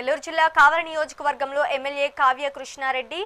నెల్లూరు జిల్లా కావలి నియోజకవర్గంలో ఎమ్మెల్యే కావ్య కృష్ణారెడ్డి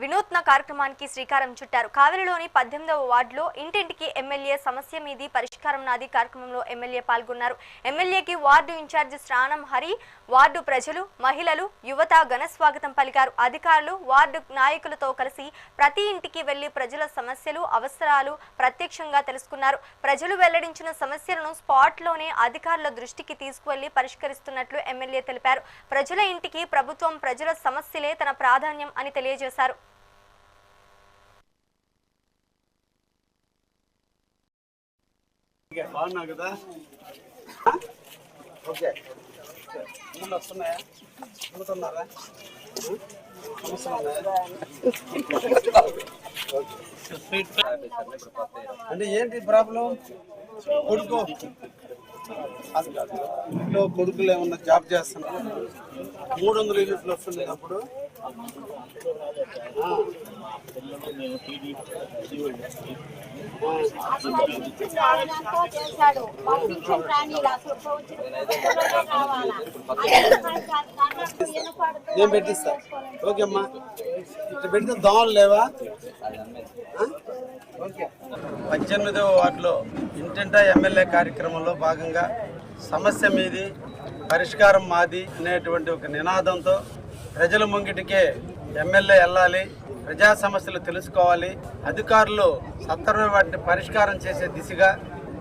వినూత్న కార్యక్రమానికి శ్రీకారం చుట్టారు. కావేరిలోని పద్దెనిమిదవ వార్డులో ఇంటింటికి ఎమ్మెల్యే సమస్య మీది పరిష్కారం నాది కార్యక్రమంలో ఎమ్మెల్యే పాల్గొన్నారు. ఎమ్మెల్యేకి ward incharge Shranam Hari ward ప్రజలు మహిళలు యువత ఘన స్వాగతం పలికారు. అధికారులు వార్డు నాయకులతో కలిసి ప్రతి ఇంటికి వెళ్ళి ప్రజల సమస్యలు అవసరాలు ప్రత్యక్షంగా తెలుసుకున్నారు. ప్రజలు వెల్లడించిన సమస్యలను స్పాట్లోనే అధికారుల దృష్టికి తీసుకువెళ్ళి పరిష్కరిస్తున్నట్లు ఎమ్మెల్యే తెలిపారు. ప్రజల ఇంటికి ప్రభుత్వం ప్రజల సమస్యలే తన ప్రాధాన్యం అని తెలియజేశారు. బాగున్నావు కదా? ఓకే. ముందు వస్తున్నాయా అమ్ముతున్నారా సమస్యలు అంటే ఏంటి ప్రాబ్లం? కొడుకు. ఇంట్లో కొడుకులు ఏమన్నా జాబ్ చేస్తున్నారు? మూడు వందల యూనిట్లు వస్తున్నాయి అప్పుడు. చేశాడు పంపించిన ప్రాణిలా నేను పెట్టిస్తా. ఓకే అమ్మా. ఇట్లా పెడితే దోమలు లేవా? పద్దెనిమిదవ వార్డులో ఇంటింటా ఎమ్మెల్యే కార్యక్రమంలో భాగంగా సమస్య మీది పరిష్కారం మాది అనేటువంటి ఒక నినాదంతో ప్రజల ముంగిటికే ఎమ్మెల్యే వెళ్ళాలి ప్రజా సమస్యలు తెలుసుకోవాలి అధికారులు సత్వరమే వాటిని పరిష్కారం చేసే దిశగా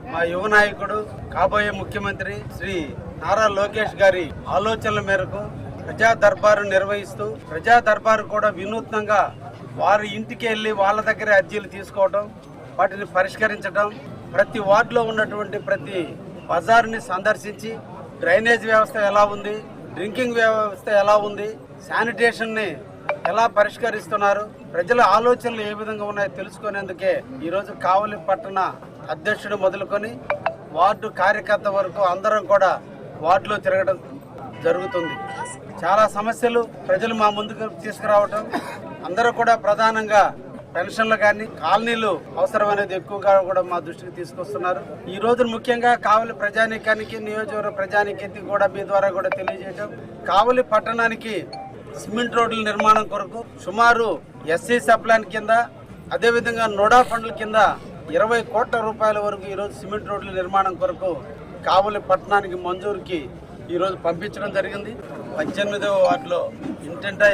మా యువ నాయకుడు కాబోయే ముఖ్యమంత్రి శ్రీ నారా లోకేష్ గారి ఆలోచనల మేరకు ప్రజా దర్బారు నిర్వహిస్తూ ప్రజా దర్బారు కూడా వినూత్నంగా వారి ఇంటికి వెళ్ళి వాళ్ళ దగ్గరే అర్జీలు తీసుకోవడం వాటిని పరిష్కరించడం ప్రతి వార్డులో ఉన్నటువంటి ప్రతి బజార్ని సందర్శించి డ్రైనేజ్ వ్యవస్థ ఎలా ఉంది డ్రింకింగ్ వ్యవస్థ ఎలా ఉంది శానిటేషన్ని ఎలా పరిష్కరిస్తున్నారు? ప్రజల ఆలోచనలు ఏ విధంగా ఉన్నాయో తెలుసుకునేందుకే ఈరోజు కావలి పట్టణ అధ్యక్షుడు మొదలుకొని వార్డు కార్యకర్త వరకు అందరం కూడా వార్డులో తిరగడం జరుగుతుంది. చాలా సమస్యలు ప్రజలు మా ముందుకు తీసుకురావటం అందరూ కూడా ప్రధానంగా పెన్షన్లు కానీ కాలనీలు అవసరం అనేది ఎక్కువగా కూడా మా దృష్టికి తీసుకొస్తున్నారు. ఈ రోజు ముఖ్యంగా కావలి ప్రజానీకానికి నియోజకవర్గ ప్రజానీకానికి కూడా మీ ద్వారా కూడా తెలియజేయటం కావలి పట్టణానికి సిమెంట్ రోడ్ల నిర్మాణం కొరకు సుమారు ఎస్సీ సప్లాన్ కింద అదేవిధంగా నోడా ఫండ్ల కింద ఇరవై కోట్ల రూపాయల వరకు ఈరోజు సిమెంట్ రోడ్ల నిర్మాణం కొరకు కావలి పట్టణానికి మంజూరుకి ఈరోజు పంపించడం జరిగింది. పద్దెనిమిదవ వార్డులో ఇంటెంటా